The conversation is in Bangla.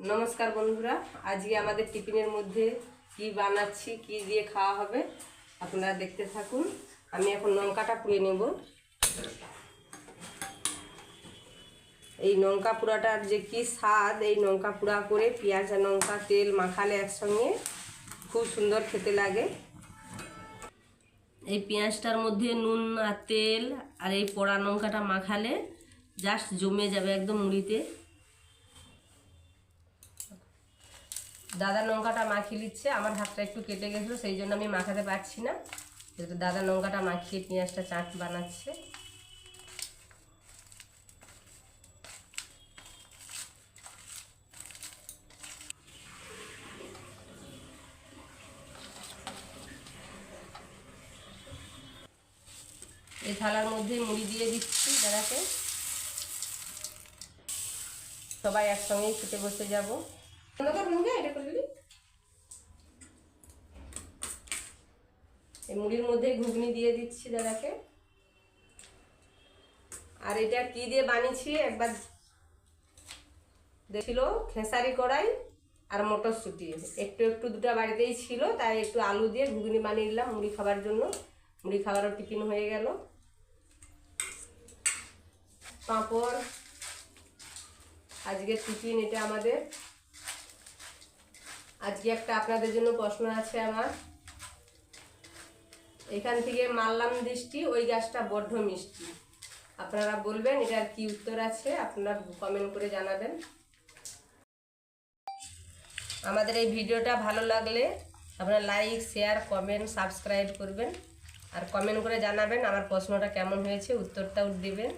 নমস্কার বন্ধুরা, আজকে আমাদের টিফিনের মধ্যে কি বানাচ্ছি, কি দিয়ে খাওয়া হবে, আপনারা দেখতে থাকুন। আমি এখন লঙ্কাটা পুড়ে নেব। এই লঙ্কা পোড়াটার যে কি স্বাদ, এই লঙ্কা পোড়া করে পেঁয়াজ আর লঙ্কা তেল মাখালে একসঙ্গে খুব সুন্দর খেতে লাগে। এই পেঁয়াজটার মধ্যে নুন আর তেল আর এই পোড়া লঙ্কাটা মাখালে জাস্ট জমে যাবে একদম মুড়িতে। দাদা লঙ্কাটা মাখিয়ে নিচ্ছে, আমার হাতটা একটু কেটে গেছিল, সেই জন্য আমি মাখাতে পারছি না। যেহেতু দাদা লঙ্কাটা মাখিয়ে পেঁয়াজটা চাট বানাচ্ছে। এই থালার মধ্যে মুড়ি দিয়ে দিচ্ছি দাদাকে। সবাই একসঙ্গেই খেতে বসে যাব। এই মুড়ির মধ্যে ঘুগনি দিয়ে দিচ্ছি দাদাকে। আর এটা কি দিয়ে বানিয়েছি? একবার দেখছিল খেসারি কড়াই আর মটরশুঁটি। একটু একটু দুটো বাড়িতেই ছিল, তাই একটু আলু দিয়ে ঘুগনি বানিয়ে দিলাম মুড়ি খাবার জন্য। মুড়ি খাবারও টিফিন হয়ে গেল। পাঁপড়। আজকের টিফিন এটা আমাদের। আজকে একটা আপনাদের জন্য প্রশ্ন আছে আমার। এখান থেকে মারলাম দৃষ্টি, ওই গাছটা বড্ড মিষ্টি। আপনারা বলবেন, এটার কি উত্তর আছে? আপনারা কমেন্ট করে জানাবেন। আমাদের এই ভিডিওটা ভালো লাগলে আপনারা লাইক শেয়ার কমেন্ট সাবস্ক্রাইব করবেন। আর কমেন্ট করে জানাবেন আমার প্রশ্নটা কেমন হয়েছে, উত্তরটাও দিবেন।